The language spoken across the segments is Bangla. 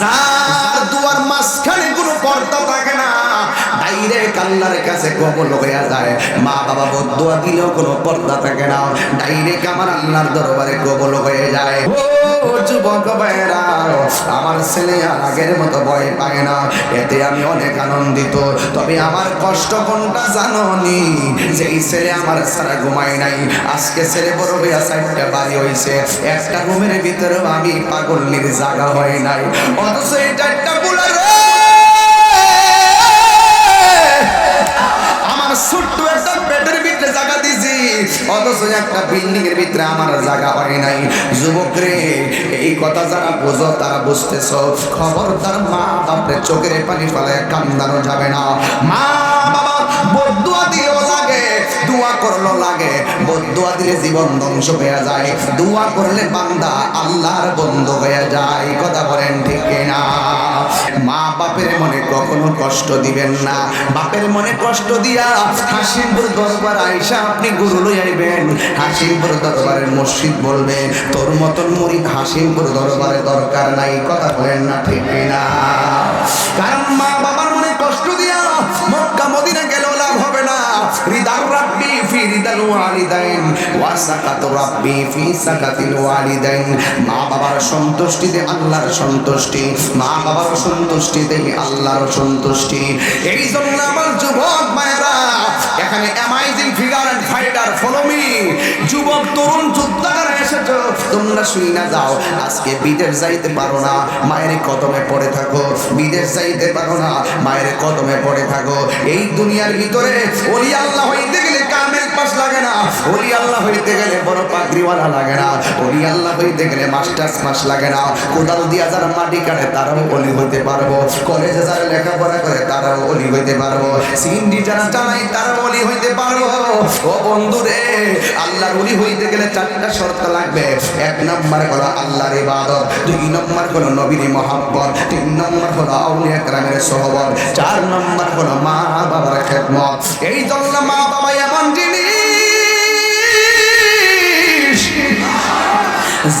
যার আল্লাহর কাছে কবল হয়ে যায়। মা বাবা বদুয়া দিলেও কোনো পর্দা থাকে না। ডাইরেক্ট আমার আল্লাহর দরবারে কবল হয়ে যায়। যুবক ভাইরা আমার ছেলে আগের মতো ভয় পায় না। এতে আমি অনেক আনন্দিত। তবে আমার কষ্ট কোনটা জানো নি যেই ছেলে আমার সারা ঘুমায় নাই। আজকে ছেলে বড় হইয়া চারটা বাড়ি হইছে। একটা রুমের ভিতরেও আমি পাগল জাগা হয় নাই। অথচ এই চারটা বুড়া যুবক রে এই কথা যারা বোঝো, তারা বুঝতেছ, খবরদার মা বাপরে চোখের পানি ফেলে কান্দানো যাবে না। মা বাবা, বদুয়া দিয়েও লাগে, দোয়া করল লাগে বদুয়া দিলে জীবন ধ্বংস হয়ে যায়। দোয়া করলে বান্দা আল্লাহর বন্ধু হয়ে যায়। কথা বলেন ঠিক না মা বাপের মনে কখনো কষ্ট দিবেন না। বাপের মনে কষ্ট দিয়া হাসিমপুর দরবার আইসা আপনি গুরু লই আইবেন। হাসিমপুর দরবারের মসজিদ বলবে, তোর মতন মুড়ি হাসিমপুর দরবারে দরকার নাই। কথা বলেন না ঠিক না কারণ মা বাবার রিদার রাব্বি ফি রিদাল ওয়ালিদাইন ওয়া সাকাতু রাব্বি ফি সাকাতিল ওয়ালিদাইন। মা বাবার সন্তুষ্টিতে আল্লাহর সন্তুষ্টি, মা বাবার সন্তুষ্টিতে আল্লাহর সন্তুষ্টি। এই জন্য আমার যুবক মায়েরা এখানে amazing figure and fighter follow me যুবক, তরুণ যোদ্ধারা এসেছ। তোমরা শুই না, যাও। আজকে বিদেশ যাইতে পারো না। মায়ের কদমে পড়ে থাকো। বিদেশ যাইতে পারো না। মায়ের কদমে পড়ে থাকো। এই দুনিয়ার ভিতরে ওলি আল্লাহ হইতে গেলে কামেল কোর্স লাগে না। ওলি আল্লাহ হইতে গেলে বড় পাগড়িওয়ালা লাগে না। ওলি আল্লাহ হইতে গেলে মাস্টার্স পাস লাগে না। কোদাল দিয়া যারা মাটি কাটে, তারাও ওলি হইতে পারব। কলেজে যারা লেখাপড়া করে, তারাও ওলি হইতে পারব। সিন্ডি যারা টানাই তারাও ওলি হইতে পারব। ও বন্ধু রে, আল্লাহর ওলি হইতে গেলে চারটা শর্ত লাগবে। এক নম্বর হলো আল্লাহর ইবাদত, দুই নম্বর হলো নবীর মোহাম্মত তিন নম্বর হলো আউলিয়া গ্রামের সহবত, চার নম্বর হলো মা বাবার খেদমত। এই জন্য মা বাবা এমন জিনিস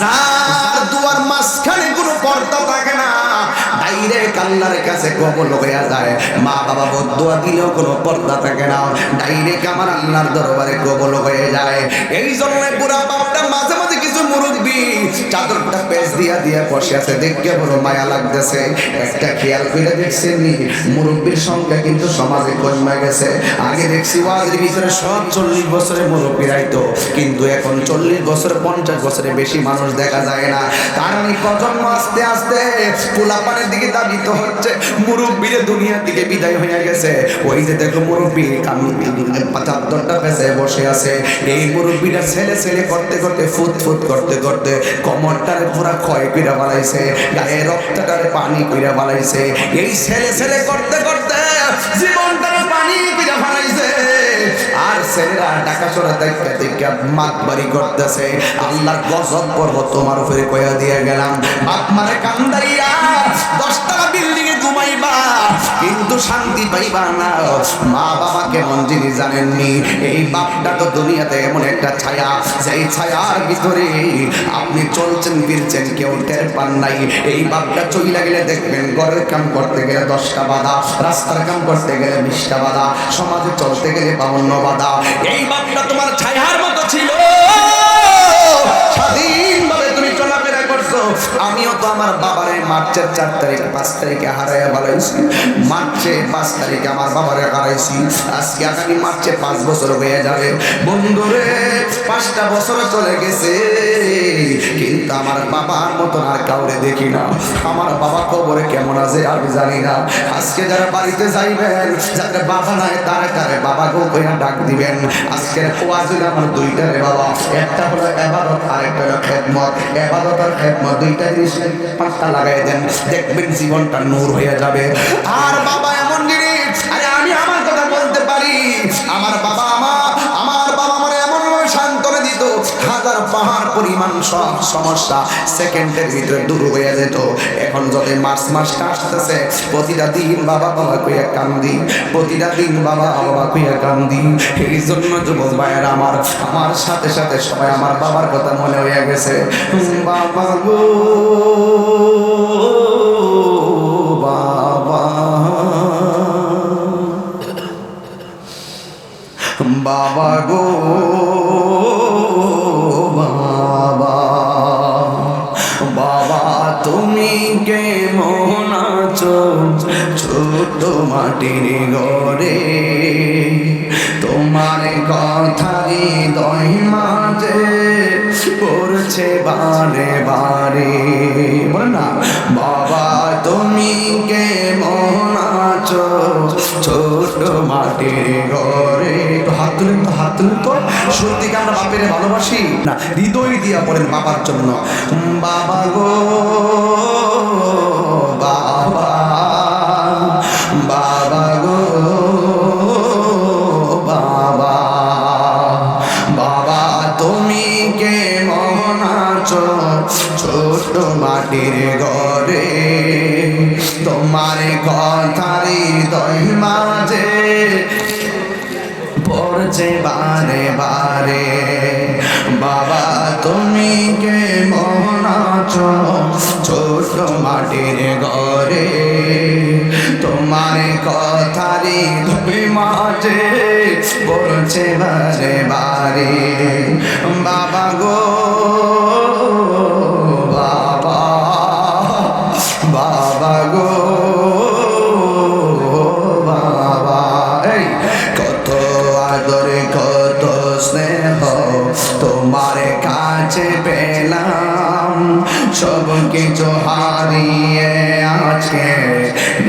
যার দুয়ার মাঝখানে কোনো পর্দা থাকে না ডাইরেক্ট আল্লাহর কাছে কবল হয়ে যায়। মা বাবা বদুয়া দিলেও কোনো পর্দা থাকে না ডাইরেক্ট আমার আল্লাহর দরবারে কবল হয়ে যায়। এই জন্য পুরা বাপটা মাঝে চাদরটা পেজ দিয়া দিয়া বসে আছে। দেখতে বড় মায়া লাগতেছে। একটা খেয়াল করে দেখছেন মুরব্বীর সংখ্যা কিন্তু সমাজে কমে গেছে। আগে দেখছি ওয়াজের ভিতরে সব চল্লিশ বছরের মুরব্বী রাইতো কিন্তু এখন চল্লিশ বছর, পঞ্চাশ বছরের বেশি মানুষ দেখা যায় না। কারণ এই প্রজন্ম আস্তে আস্তে পোলাপানের দিকে দাবিত হচ্ছে, মুরব্বীরে দুনিয়ার দিকে বিদায় হয়ে গেছে। ওই যে দেখো মুরব্বী চাদরটা পেছে বসে আছে। এই মুরব্বীটা ছেলে ছেলে করতে করতে ফুট ফুট করতে করতে কমরটারে পুরা ক্ষয় কইরা বাড়াইছে, গায়ে রক্তটারে পানি কইরা বাড়াইছে। এই ছেলে ছেলে করতে করতে জীবনটারে দেখতে মাত বাড়ি করতেছে। আল্লাহর গজব পর্ব তোমার উপরে কয়া দিয়ে গেলাম। বাপ মারে কান্দাইয়া দশতলা বিল্ডিং এ ঘুমাইবা, কিন্তু শান্তি পাইবা না। মা বাবা কেমন জিনিস জানেননি? এই বাপটা তো দুনিয়াতে এমন একটা ছায়া, যেই ছায়ার ভিতরে আপনি চলছেন, ফিরছেন, কেউ টের পান নাই। এই বাপটা চইলা গেলে দেখবেন ঘরের কাম করতে গেলে দশটা বাধা, রাস্তার কাম করতে গেলে বিশটা বাধা, সমাজে চলতে গেলে বাউন্ন বাধা। এই বাপটা তোমার ছায়ার মতো ছিল। করছ আমিও তো আমার বাবারে মার্চের চার তারিখ, পাঁচ তারিখে হারাইয়া বালাইছি মার্চে পাঁচ তারিখে আমার বাবারে হারাইছি। আজকে আগামী মার্চে পাঁচ বছর হয়ে যাবে। বন্ধুরে, পাঁচটা বছর চলে গেছে, কিন্তু আমার বাবার মতন আর কাউরে দেখি না। আমার বাবা কবরে কেমন আছে আমি জানি না। আজকে যারা বাড়িতে যাইবেন, যাদের বাবা নাই, তারা তারে বাবা গো কইনা ডাক দিবেন। আজকের ওয়াজুল আমার দুইটা রে বাবা। একটা হলো এবাদত, আরেকটা হলো খেদমত। এবাদত আর খেদমত দুইটা জিনিস পাঁচটা লাগাই দেন, দেখবেন জীবনটা নূর হয়ে যাবে। আর বাবা এমন জিনিস, আরে আমি আমার কথা বলতে পারি। আমার বাবা পরিমাণ সব সমস্যা সেকেন্ডের ভিতরে দূর হয়ে যেত, এখন যত মার্চ মাসটা আসতেছে, প্রতিটা দিন বাবা বাবা কুইয়া কান্দি, প্রতিটা দিন বাবা বাবা কুইয়া কান্দি। এই জন্য যুবক ভাইয়ের আমার আমার সাথে সাথে সবাই আমার বাবার কথা মনে হয়ে গেছে। বাবা গো, বাবা। বাবা গো। তুমি কে আছো? ছোট মাটির গড়ে তোমার কথারি দই মাঝে পড়ছে বারে বারে। না, বাবা, তুমি কে ছোট মাটির ঘরে। হাত তুলেন তো হাত তুলেন তো সত্যিকে আমরা বাপের ভালোবাসি না হৃদয় দিয়া বলেন বাবার জন্য বাবা গো বাবা তুমি কে মন আছো? ছোট মাটির ঘরে তোমার কথারি তুমি মাঝে বলছে বারে বারে, বাবা গো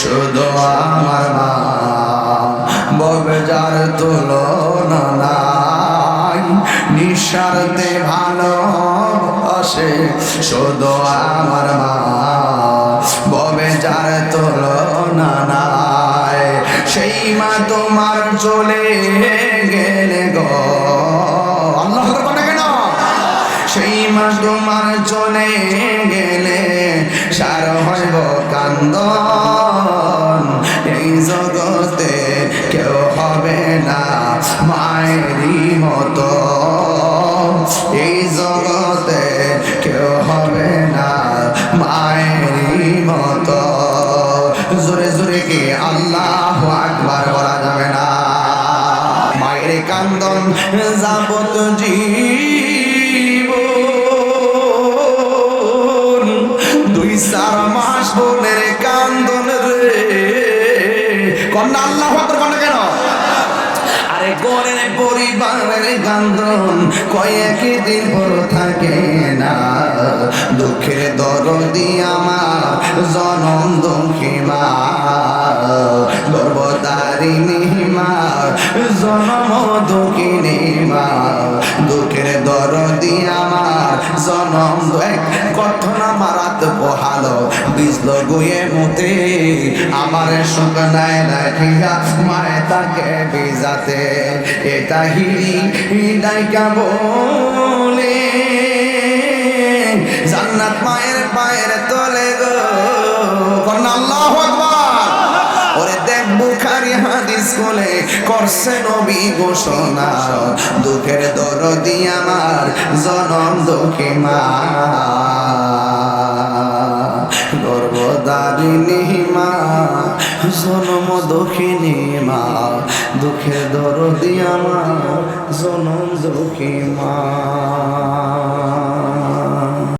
শুধু আমার মা বগজার তুলনা নাই, নিঃস্বার্থে ভালোবাসে শুধু আমার মা, ববে যার তুলনা নাই। সেই মা তোমার চলে গেলে গো। সেই মাস তোমার চলে গেলে সার হইব কান্দন মায়েরই মতো। এই জগতে কেউ হবে না মায়েরই মতো। জোরে জোরে কি আল্লাহ আকবার বলা যাবে না? মায়ের কান্দন যাবত জীব দুই চার মাস বোনের কান্দন রে। কন্যা কেন আরে গরের পরিবারের কান্দন কয়েক দিন পর থাকে না। দুঃখে দরদি আমার, জনম দুঃখী মা। গর্ভদারিণী মা, জনম দুঃখিনী জনম কথন মারাত পোহালো বিজল গুয়ে মুতে, আমার শুকনায় রাখিয়া মায় তাকে বিজাতে এটা হিরি ডাইকা বলে জান্নাত মায়ের পায়ের তলে গো। কন্যা আল্লাহু আকবার। কোলে করছে নবী ঘোষণা। দুঃখের দরদি আমার, জনম দুঃখী মা। গর্ভদারিণী মা, জনম দক্ষিণী মা। দুঃখের দরদি আমার, জনম দুঃখী মা।